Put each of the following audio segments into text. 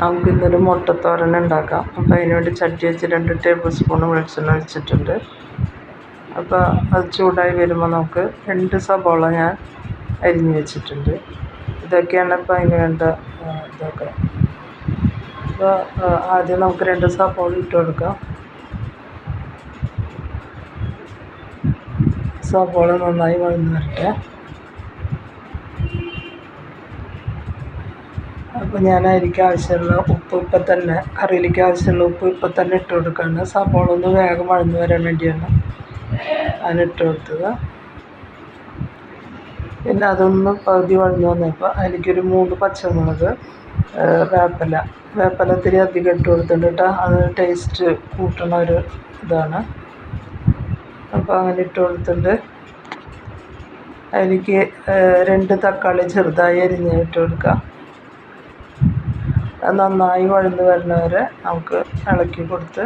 നമുക്ക് ഇന്നൊരു മുട്ടത്തോരൻ ഉണ്ടാക്കാം. അപ്പോൾ അതിന് വേണ്ടി ചട്ടി വെച്ച് രണ്ട് ടേബിൾ സ്പൂൺ വെളിച്ചെണ്ണ ഒഴിച്ചിട്ടുണ്ട്. അപ്പോൾ അത് ചൂടായി വരുമ്പോൾ നമുക്ക് രണ്ട് സബോള ഞാൻ അരിഞ്ഞ് വെച്ചിട്ടുണ്ട്. ഇതൊക്കെയാണ് ഇപ്പോൾ അതിന് വേണ്ട ഇതൊക്കെ. അപ്പോൾ ആദ്യം നമുക്ക് രണ്ട് സബോള ഇട്ട് കൊടുക്കാം. സബോള നന്നായി വഴന്ന് വരട്ടെ. അപ്പോൾ ഞാൻ അരിക്ക് ആവശ്യമുള്ള ഉപ്പ് ഇപ്പം തന്നെ കറിയിലേക്ക് ആവശ്യമുള്ള ഉപ്പ് ഇപ്പം തന്നെ ഇട്ട് കൊടുക്കുകയാണ് സബോള ഒന്ന് വേഗം വഴന്ന് വരാൻ വേണ്ടിയാണ് അതിനിട്ട് കൊടുത്തത്. പിന്നെ അതൊന്ന് പകുതി വഴന്ന് വന്നപ്പോൾ അതിലേക്കൊരു മൂന്ന് പച്ചമുളക് വേപ്പില. വേപ്പില ഇത്തിരി അധികം ഇട്ട് കൊടുത്തിട്ടുണ്ട് കേട്ടോ. അത് ടേസ്റ്റ് കൂട്ടണ ഒരു ഇതാണ്. അപ്പോൾ അങ്ങനെ ഇട്ട് കൊടുത്തിട്ടുണ്ട്. അതിലേക്ക് രണ്ട് തക്കാളി ചെറുതായി അരിഞ്ഞ് ഇട്ട് കൊടുക്കാം. അത് നന്നായി വഴന്ന് വരുന്ന വരെ നമുക്ക് ഇളക്കി കൊടുത്ത്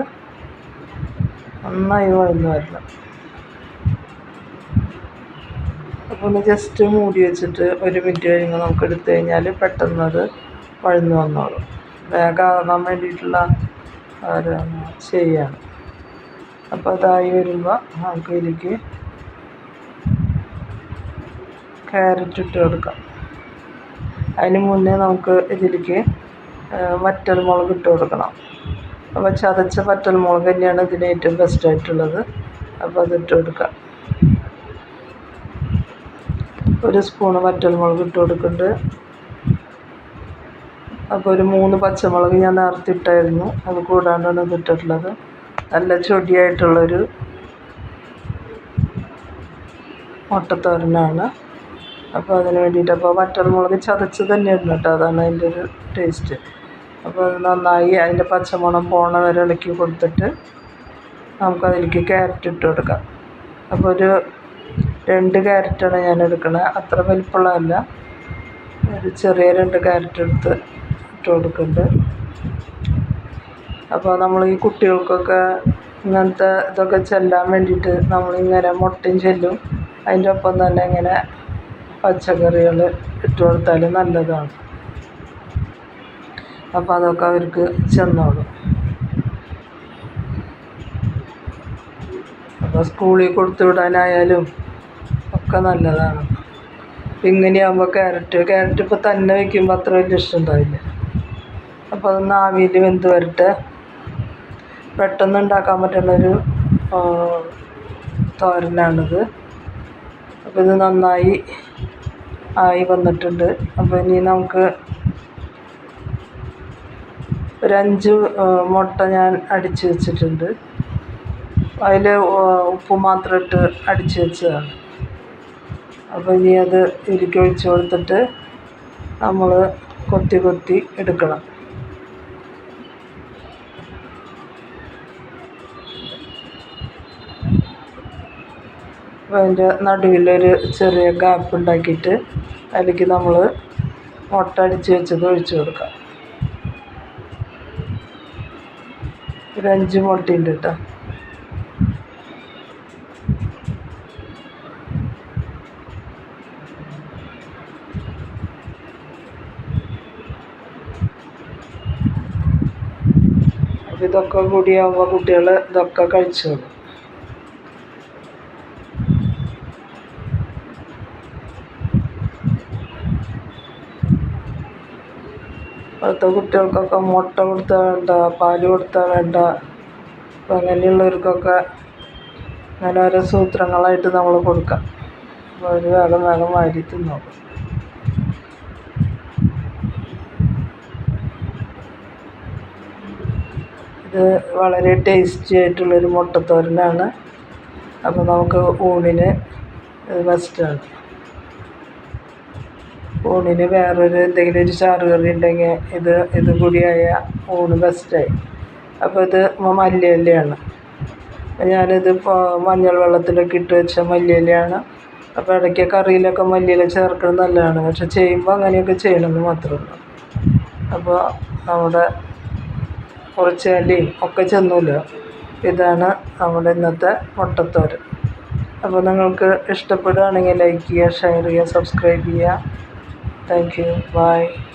നന്നായി വഴന്ന് വരണം. അപ്പോൾ ഒന്ന് ജസ്റ്റ് മൂടി വെച്ചിട്ട് ഒരു മിനിറ്റ് കഴിയുമ്പോൾ നമുക്ക് എടുത്തു കഴിഞ്ഞാൽ പെട്ടെന്ന് അത് വഴന്ന് വന്നോളും. വേഗമാകാൻ വേണ്ടിയിട്ടുള്ള ഒരു ചെയ്യാണ് അപ്പോൾ അതായി വരുമ്പോൾ നമുക്ക് ഇതിലേക്ക് ക്യാരറ്റ് ഇട്ട് കൊടുക്കാം. അതിന് മുന്നേ നമുക്ക് ഇതിലേക്ക് വറ്റൽമുളക് ഇട്ട് കൊടുക്കണം. അപ്പോൾ ചതച്ച വറ്റൽ മുളക് തന്നെയാണ് ഇതിന് ഏറ്റവും ബെസ്റ്റ് ആയിട്ടുള്ളത്. അപ്പോൾ അത് ഇട്ട് കൊടുക്കാം. ഒരു സ്പൂണ് വറ്റൽ മുളക് ഇട്ട് കൊടുക്കുന്നുണ്ട്. അപ്പോൾ ഒരു മൂന്ന് പച്ചമുളക് ഞാൻ നേരത്തെ ഇട്ടായിരുന്നു അത് കൂടാണ്ടാണ് ഇതിട്ടിട്ടുള്ളത് നല്ല ചൊടിയായിട്ടുള്ളൊരു മുട്ടത്തോരനാണ്. അപ്പോൾ അതിന് വേണ്ടിയിട്ട് അപ്പോൾ വറ്റൽമുളക് ചതച്ച് തന്നെ ഇടണം കേട്ടോ. അതാണ് അതിന്റെ ഒരു ടേസ്റ്റ് അപ്പോൾ നന്നായി അതിന്റെ പച്ചമണം പോണ വരെ ഇളക്കി കൊടുത്തിട്ട് നമുക്കതിലേക്ക് ക്യാരറ്റ് ഇട്ട് കൊടുക്കാം. അപ്പോൾ ഒരു രണ്ട് ക്യാരറ്റാണ് ഞാൻ എടുക്കുന്നത് അത്ര വലിപ്പമുള്ളതല്ല. ഒരു ചെറിയ രണ്ട് ക്യാരറ്റ് എടുത്ത് ഇട്ട് കൊടുക്കുന്നുണ്ട്. അപ്പോൾ നമ്മൾ ഈ കുട്ടികൾക്കൊക്കെ ഇങ്ങനത്തെ ഇതൊക്കെ ചെല്ലാൻ വേണ്ടിയിട്ട് നമ്മളിങ്ങനെ മുട്ടയും ചെല്ലും. അതിന്റെ ഒപ്പം തന്നെ ഇങ്ങനെ പച്ചക്കറികൾ ഇട്ട് കൊടുത്താൽ നല്ലതാണ്. അപ്പോൾ അതൊക്കെ അവർക്ക് ചെന്നോളും. അപ്പോൾ സ്കൂളിൽ കൊടുത്തു വിടാനായാലും ഒക്കെ നല്ലതാണ്. ഇങ്ങനെയാകുമ്പോൾ ക്യാരറ്റ് ക്യാരറ്റ് ഇപ്പോൾ തന്നെ വയ്ക്കുമ്പോൾ അത്ര വലിയ ഇഷ്ടം ഉണ്ടാവില്ല. അപ്പോൾ അതൊന്ന് ആവിയിൽ വെന്ത് വരട്ടെ. പെട്ടെന്ന് ഉണ്ടാക്കാൻ പറ്റുന്നൊരു തോരനാണിത്. അപ്പോൾ ഇത് നന്നായി ആയി വന്നിട്ടുണ്ട്. അപ്പോൾ ഇനി നമുക്ക് ഒരു അഞ്ച് മുട്ട ഞാൻ അടിച്ച് വെച്ചിട്ടുണ്ട്. അതിൽ ഉപ്പ് മാത്രം ഇട്ട് അടിച്ച് വെച്ചതാണ്. അപ്പോൾ ഇനി അത് ഇതിലേക്ക് ഒഴിച്ച് കൊടുത്തിട്ട് നമ്മൾ കൊത്തി കൊത്തി എടുക്കണം. അതിന്റെ നടുവിലൊരു ചെറിയ ഗ്യാപ്പ് ഉണ്ടാക്കിയിട്ട് അതിലേക്ക് നമ്മൾ മുട്ട അടിച്ച് വെച്ചത് ഒഴിച്ച് കൊടുക്കാം. ഒരു അഞ്ച് മുട്ടയുണ്ട് കേട്ടോ ഇതൊക്കെ കൂടിയാകുമ്പോൾ കുട്ടികൾ ഇതൊക്കെ കഴിച്ചോളും. ഇപ്പോഴത്തെ കുട്ടികൾക്കൊക്കെ മുട്ട കൊടുത്താൽ വേണ്ട പാൽ കൊടുത്താൽ വേണ്ട. അങ്ങനെയുള്ളവർക്കൊക്കെ അങ്ങനെ ഓരോ സൂത്രങ്ങളായിട്ട് നമ്മൾ കൊടുക്കാം. അപ്പോൾ അവർ വേഗം വേഗം വാരി തിന്നോളും. ഇത് വളരെ ടേസ്റ്റി ആയിട്ടുള്ളൊരു മുട്ടത്തോരനാണ്. അപ്പോൾ നമുക്ക് ഊണിന് ബെസ്റ്റാണ് ഊണിന് വേറൊരു എന്തെങ്കിലും ഒരു ചാറ് കറി ഉണ്ടെങ്കിൽ ഇത് ഇതും കൂടിയായ ഊണ് ബെസ്റ്റായി അപ്പോൾ ഇത് മല്ലിയിലയാണ്. ഞാനിത് ഇപ്പോൾ മഞ്ഞൾ വെള്ളത്തിലൊക്കെ ഇട്ട് വെച്ച മല്ലിയിലയാണ്. അപ്പോൾ ഇടയ്ക്ക് കറിയിലൊക്കെ മല്ലിയില ചേർക്കുന്നത് നല്ലതാണ്. പക്ഷെ ചെയ്യുമ്പോൾ അങ്ങനെയൊക്കെ ചെയ്യണമെന്ന് മാത്രമേ അപ്പോൾ നമ്മുടെ കുറച്ച് ഇലയും ഒക്കെ ചെന്നില്ല ഇതാണ് നമ്മുടെ ഇന്നത്തെ മുട്ടത്തോരൻ. അപ്പോൾ നിങ്ങൾക്ക് ഇഷ്ടപ്പെടുകയാണെങ്കിൽ ലൈക്ക് ചെയ്യുക ഷെയർ ചെയ്യുക സബ്സ്ക്രൈബ് ചെയ്യുക. thank you. Bye.